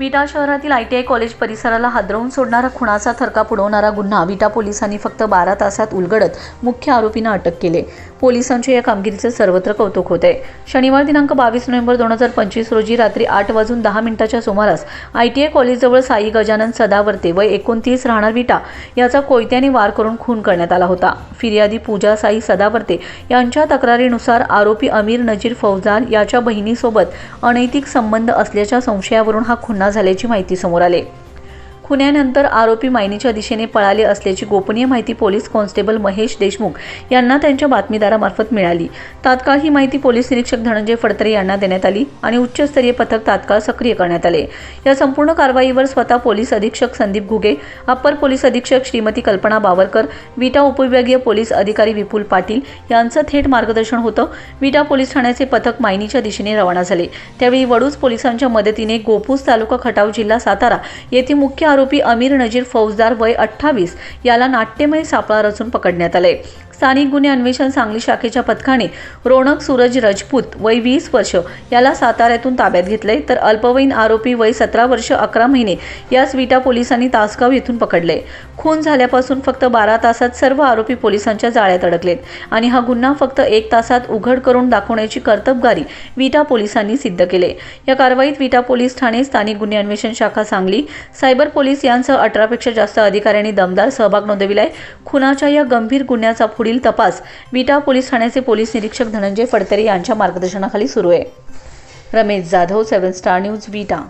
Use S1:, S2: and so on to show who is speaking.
S1: विटा शहरातील I T I college परिसराला हादरवून सोडणारा खुणाचा थरका पुडवणारा गुन्हा. विटा पोलिसांनी फक्त बारा तासात उलगडत मुख्य आरोपींना अटक केले. पोलिसांच्या या कामगिरीचं सर्वत्र कौतुक होते शनिवार दिनांक बावीस नोव्हेंबर दोन हजार पंचवीस रोजी रात्री आठ वाजून दहा मिनिटाच्या सुमारास आय टी आय कॉलेजजवळ साई गजानन सदावर्ते व एकोणतीस राहणार विटा याचा कोयत्याने वार करून खून करण्यात आला होता. फिर्यादी पूजा साई सदावर्ते यांच्या तक्रारीनुसार आरोपी अमीर नजीर फौजदार याच्या बहिणीसोबत अनैतिक संबंध असल्याच्या संशयावरून हा खुन्हा झाल्याची माहिती समोर आली. खुन्यानंतर आरोपी मायनीच्या दिशेने पळाले असल्याची गोपनीय माहिती पोलीस कॉन्स्टेबल महेश देशमुख यांना त्यांच्या बातमीदारामार्फत मिळाली. तात्काळ ही माहिती पोलीस निरीक्षक धनंजय फडतरे यांना देण्यात आली आणि उच्चस्तरीय पथक तात्काळ सक्रिय करण्यात आले. या संपूर्ण कारवाईवर स्वतः पोलीस अधीक्षक संदीप घुगे अप्पर पोलीस अधीक्षक श्रीमती कल्पना बावरकर विटा उपविभागीय पोलीस अधिकारी विपुल पाटील यांचं थेट मार्गदर्शन होतं. विटा पोलीस ठाण्याचे पथक मायनीच्या दिशेने रवाना झाले. त्यावेळी वडूज पोलिसांच्या मदतीने गोपूस तालुका खटाव जिल्हा सातारा येथे मुख्य आरोपी अमीर नजीर फौजदार वय अठ्ठावीस याला नाट्यमय सापळा रचून पकडण्यात आले. स्थानिक गुन्हे अन्वेषण सांगली शाखेच्या पथकाने रोणक सूरज रजपूत वय वीस वर्ष याला साताऱ्यातून ताब्यात घेतले तर अल्पवयीन आरोपी वय सतरा वर्ष अकरा महिने यास विटा पोलिसांनी तासगाव येथून पकडले खून झाल्यापासून फक्त बारा तासात सर्व आरोपी पोलिसांच्या जाळ्यात अडकलेत आणि हा गुन्हा फक्त एक तासात उघड करून दाखवण्याची कर्तबगारी विटा पोलिसांनी सिद्ध केले. या कारवाईत विटा पोलीस ठाणे स्थानिक गुन्हे अन्वेषण शाखा सांगली सायबर पोलीस यांसह अठरापेक्षा जास्त अधिकाऱ्यांनी दमदार सहभाग नोंदविलाय. खुनाच्या या गंभीर गुन्ह्याचा पुढील तपास. विटा पोलीस ठाण्याचे पोलीस निरीक्षक धनंजय फडतरे यांच्या मार्गदर्शनाखाली सुरू आहे. Ramesh Jadhav seven star news Vita.